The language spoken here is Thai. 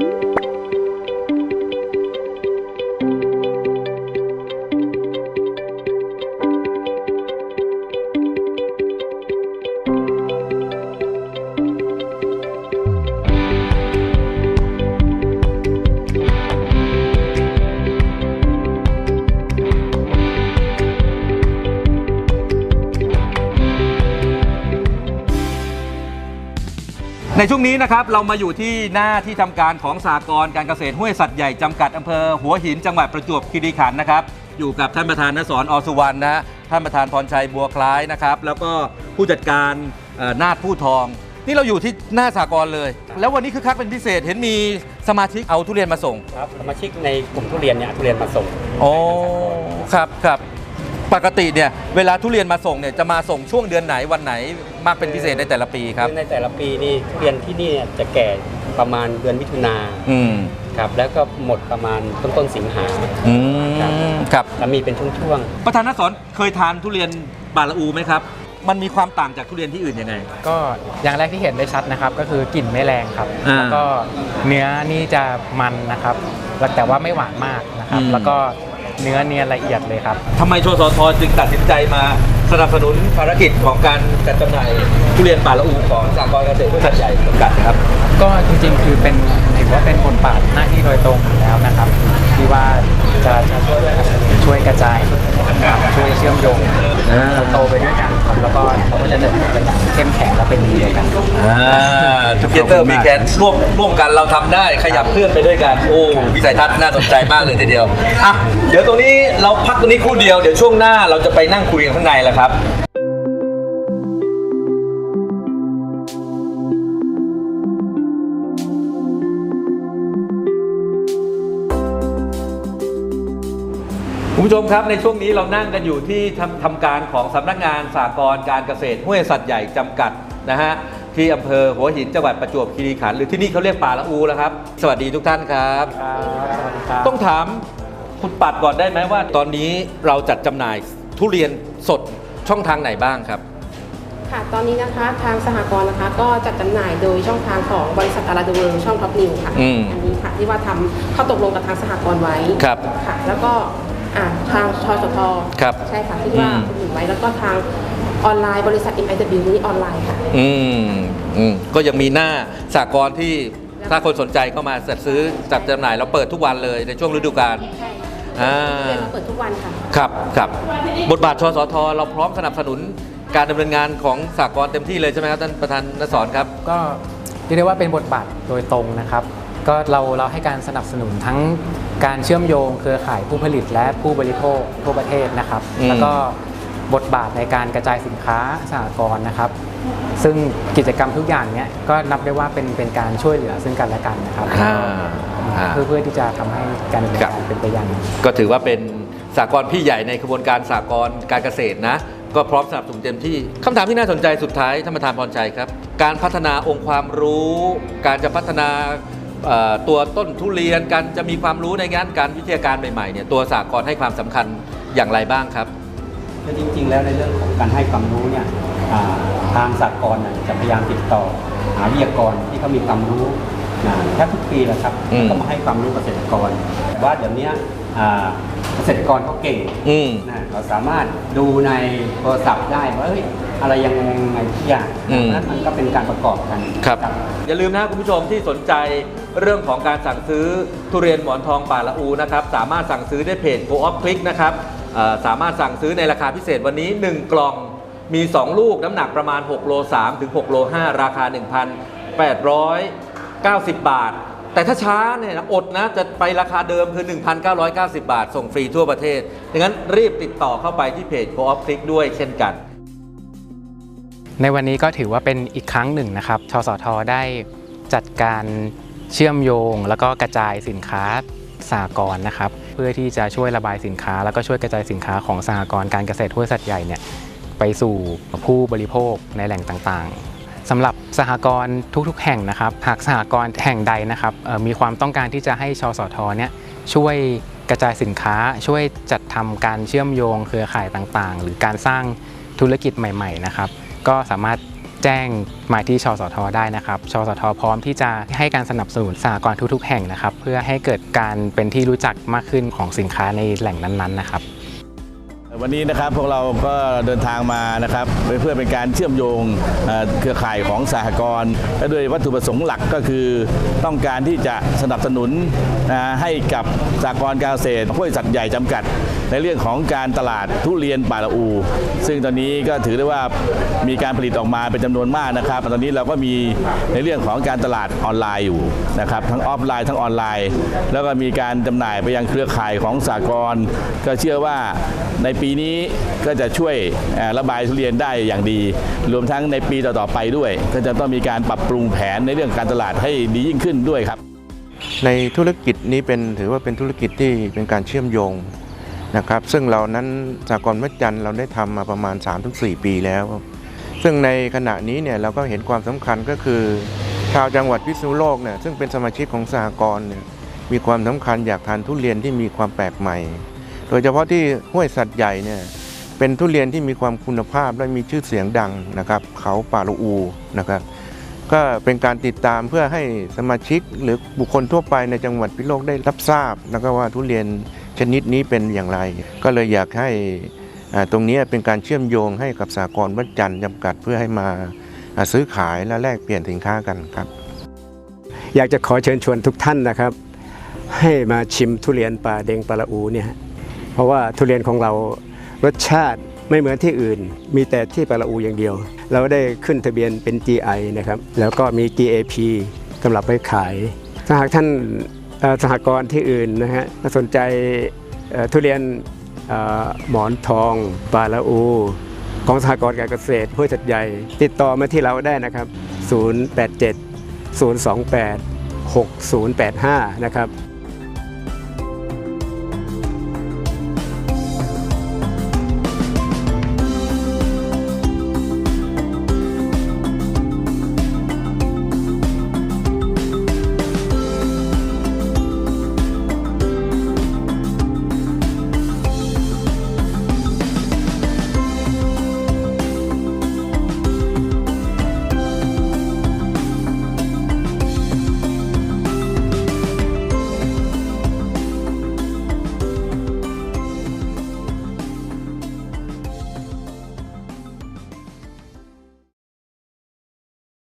Mm-hmm. ในช่วงนี้นะครับเรามาอยู่ที่หน้าที่ทำการของสากรณ์การเกษตรห้วยสัตว์ใหญ่จำกัดอำเภอหัวหินจังหวัดประจวบคีรีขันธ์นะครับอยู่กับท่านประธานนสอนอสุวรรณนะฮะท่านประธานพรชัยบัวคล้ายนะครับ แล้วก็ผู้จัดการเอ่อนาฏผู้ทอง นี่เราอยู่ที่หน้าสากรณ์เลย แล้ววันนี้คือคักเป็นพิเศษเห็นมีสมาชิกเอาทุเรียนมาส่งครับสมาชิกในกลุ่มทุเรียนเนี่ยเอาทุเรียนมาส่งโอ้ครับครับ ปกติเนี่ยเวลาทุเรียนมาส่งเนี่ยจะมาส่งช่วงเดือนไหนวันไหนมากเป็นพิเศษในแต่ละปีครับในแต่ละปีนี่ทุเรียนที่นี่เนี่ยจะแก่ประมาณเดือนมิถุนาอืมครับ แล้วก็หมดประมาณต้นต้นๆสิงหาอืมครับ แล้วมีเป็นช่วงประธานนสอนเคยทานทุเรียนบาละอูไหมครับ มันมีความต่างจากทุเรียนที่อื่นยังไง ก็อย่างแรกที่เห็นได้ชัดนะครับ ก็คือกลิ่นไม่แรงครับ อ่าแล้วก็เนื้อนี่จะมันนะครับแล้วแต่ว่าไม่หวานมากนะครับ อืมแล้วก็ เนื้อเนียนละเอียดเลยครับ ทำไมชสทจึงตัดสินใจมาสนับสนุนภารกิจของการจัดจำหน่ายทุเรียนป่าละอูของสากลเกษตรพืชสัตว์ใหญ่จำกัดนะครับ ก็จริงๆ คือเป็นถือว่าเป็นบทบาทหน้าที่โดยตรงอยู่แล้วนะครับ ที่ว่าจะจะช่วยช่วยกระจายนะครับช่วยเชื่อมโยงอ่า โตไปด้วยกัน ครับแล้วก็เราก็จะเดินไปอย่างเข้มแข็งและเป็นดีด้วยกันทูเกเตอร์มีแคนร่วมร่วมกันเราทำได้ขยับเคลื่อนไปด้วยกัน โอ้วิสัยทัศน์น่าสนใจมากเลยทีเดียวอะเดี๋ยวตรงนี้เราพักตรงนี้ครู่เดียวเดี๋ยวช่วงหน้าเราจะไปนั่งคุยกันข้างในแหละครับ ผู้ชมครับในช่วงนี้เรานั่งกันอยู่ที่ทำทำการของสำนักงานสากลการเกษตรห้วยสัตว์ใหญ่จำกัดนะฮะที่อำเภอหัวหินจังหวัดประจวบคีรีขันธ์หรือที่นี่เขาเรียกป่าละอูแล้วครับ สวัสดีทุกท่านครับครับสวัสดีครับต้องถามคุณปัดก่อนได้ไหมว่า ตอนนี้เราจัดจำหน่ายทุเรียนสดช่องทางไหนบ้างครับ ค่ะตอนนี้นะคะทางสหกรณ์นะคะ ก็จัดจำหน่ายโดยช่องทางของบริษัทอาราดูเวอร์ช่องท็อปนิวค่ะอืมอันนี้ค่ะที่ว่าทำเข้าตกลงกับทางสหกรณ์ไว้ครับ ค่ะ แล้วก็ อ่าทางชสทครับใช่ค่ะที่ว่าอืมคุณหนุนไว้แล้วก็ทางออนไลน์บริษัท MIW นี้ออนไลน์ค่ะ อืมอืมก็ยังมีหน้าสากลที่ถ้าคนสนใจเข้ามาจัดซื้อจัดจำหน่ายเราเปิดทุกวันเลยในช่วงฤดูกาลใช่อ่าเรียนเราเปิดทุกวันค่ะครับครับบทบาทชสทเราพร้อมสนับสนุนการดำเนินงานของสากลเต็มที่เลยใช่ไหมครับท่านประธานนสอนครับ ก็เรียกได้ว่าเป็นบทบาทโดยตรงนะครับ ก็เราเราให้การสนับสนุนทั้ง การเชื่อมโยงเครือข่ายผู้ผลิตและผู้บริโภคทั่วประเทศนะครับอืมแล้วก็บทบาทในการกระจายสินค้าสหกรณ์นะครับ ซึ่งกิจกรรมทุกอย่างเนี้ยก็นับได้ว่าเป็นเป็นการช่วยเหลือซึ่งกันและกันนะครับอ่าอ่าเพื่อเพื่อที่จะทำให้การดำเนินการเป็นไปอย่างก็ถือว่าเป็นสากลพี่ใหญ่ในกระบวนการสากลการเกษตรนะ ก็พร้อมสนับสนุนเต็มที่คำถามที่น่าสนใจสุดท้ายท่านประธานพรชัยครับ การพัฒนาองค์ความรู้ การจะพัฒนาเอ่อ ตัวต้นทุเรียนการจะมีความรู้ในงานการวิทยาการใหม่ๆเนี่ยตัวสากลให้ความสำคัญอย่างไรบ้างครับๆคือจริงๆ แล้วในเรื่องของการให้ความรู้เนี่ยอ่าทางสากลน่ะจะพยายามติดต่อหาวิทยากรที่เขามีความรู้นะแทบทุกปีแหละครับอืมก็มาให้ความรู้เกษตรกรแต่ว่าเดี๋ยวนี้อ่าเกษตรกรเขาเก่งอืมนะเราสามารถดูในโทรศัพท์ได้ว่าเฮ้ยอะไรยังไงยังไงทุกอย่างอืมเพราะฉะนั้นมันก็เป็นการประกอบกันครับอย่าลืมนะคุณผู้ชมที่สนใจ เรื่องของการสั่งซื้อทุเรียนหมอนทองป่าละอูนะครับสามารถสั่งซื้อได้เพจ Go Off Click นะครับสามารถสั่งซื้อในราคาพิเศษวันนี้ 1 กล่องมี 2 ลูกน้ำหนักประมาณ6โล3ถึง6โล5ราคา 1,890 บาท แต่ถ้าช้าเนี่ยนะอดนะจะไปราคาเดิมคือ 1,990 บาท ส่งฟรีทั่วประเทศดังนั้นรีบติดต่อเข้าไปที่เพจ Go Off Click ด้วยเช่นกันในวันนี้ก็ถือว่าเป็นอีกครั้งหนึ่งนะครับชสทได้จัดการ เชื่อมโยง แล้วก็กระจายสินค้าสหกรณ์นะครับ เพื่อที่จะช่วยระบายสินค้า แล้วก็ช่วยกระจายสินค้าของสหกรณ์การเกษตรห้วยสัตว์ใหญ่เนี่ยไปสู่ผู้บริโภคในแหล่งต่างๆสำหรับสหกรณ์ทุกๆ แห่งนะครับ หากสหกรณ์แห่งใดนะครับมีความต้องการที่จะให้ชสทเนี่ยช่วยกระจายสินค้า ช่วยจัดทำการเชื่อมโยงเครือข่ายต่างๆ หรือการสร้างธุรกิจใหม่ ๆ นะครับ ก็สามารถ แจ้งมาที่ชสทได้นะครับ ชสทพร้อมที่จะให้การสนับสนุนสหกรณ์ทุก ๆ แห่งนะครับ เพื่อให้เกิดการเป็นที่รู้จักมากขึ้นของสินค้าในแหล่งนั้นๆนะครับวันนี้นะครับพวกเราก็เดินทางมานะครับเพื่อเป็นการเชื่อมโยงเครือข่ายของสหกรณ์และโดยวัตถุประสงค์หลักก็คือ ต้องการที่จะสนับสนุนนะให้กับสหกรณ์การเกษตรห้วยสัตว์ใหญ่จำกัด ในเรื่องของการตลาดทุเรียนป่าละอู ซึ่งตอนนี้ก็ถือได้ว่ามีการผลิตออกมาเป็นจำนวนมากนะครับ ตอนนี้เราก็มีในเรื่องของการตลาดออนไลน์อยู่นะครับทั้งออฟไลน์ทั้งออนไลน์ แล้วก็มีการจำหน่ายไปยังเครือข่ายของสากลก็เชื่อว่าในปีนี้ก็จะช่วยระบายทุเรียนได้อย่างดี รวมทั้งในปีต่อๆไปด้วย ก็จะต้องมีการปรับปรุงแผนในเรื่องการตลาดให้ดียิ่งขึ้นด้วยครับ ในธุรกิจนี้เป็นถือว่าเป็นธุรกิจที่เป็นการเชื่อมโยง นะครับซึ่งเรานั้นสากลวัดจันทร์เราได้ทำมาประมาณ 3-4 ปีแล้ว ซึ่งในขณะนี้เนี่ยเราก็เห็นความสำคัญก็คือชาวจังหวัดพิษณุโลกเนี่ยซึ่งเป็นสมาชิกของสหกรณ์เนี่ยมีความสำคัญอยากทานทุเรียนที่มีความแปลกใหม่ โดยเฉพาะที่ห้วยสัตว์ใหญ่เนี่ยเป็นทุเรียนที่มีความคุณภาพและมีชื่อเสียงดังนะครับเขาป่าละอูนะครับก็เป็นการติดตามเพื่อให้สมาชิกหรือบุคคลทั่วไปในจังหวัดพิษณุโลกได้รับทราบแล้วก็ว่าทุเรียน ชนิดนี้เป็นอย่างไร ก็เลยอยากให้ตรงนี้เป็นการเชื่อมโยงให้กับสากลวัดจันทร์จำกัดเพื่อให้มาซื้อขายและแลกเปลี่ยนสินค้ากันครับ อยากจะขอเชิญชวนทุกท่านนะครับ ให้มาชิมทุเรียนป่าเดงปลาอูเนี่ยเพราะว่าทุเรียนของเรารสชาติไม่เหมือนที่อื่น มีแต่ที่ปลาอูอย่างเดียว เราได้ขึ้นทะเบียนเป็น GI นะครับแล้วก็มี GAP สำหรับไปขาย ถ้าหากท่าน สหกรณ์ที่อื่นนะฮะสนใจทุเรียนหมอนทองปลาละอู ของสหกรณ์การเกษตรห้วยจัดใหญ่ ติดต่อมาที่เราได้นะครับ 087 028 6085 นะครับ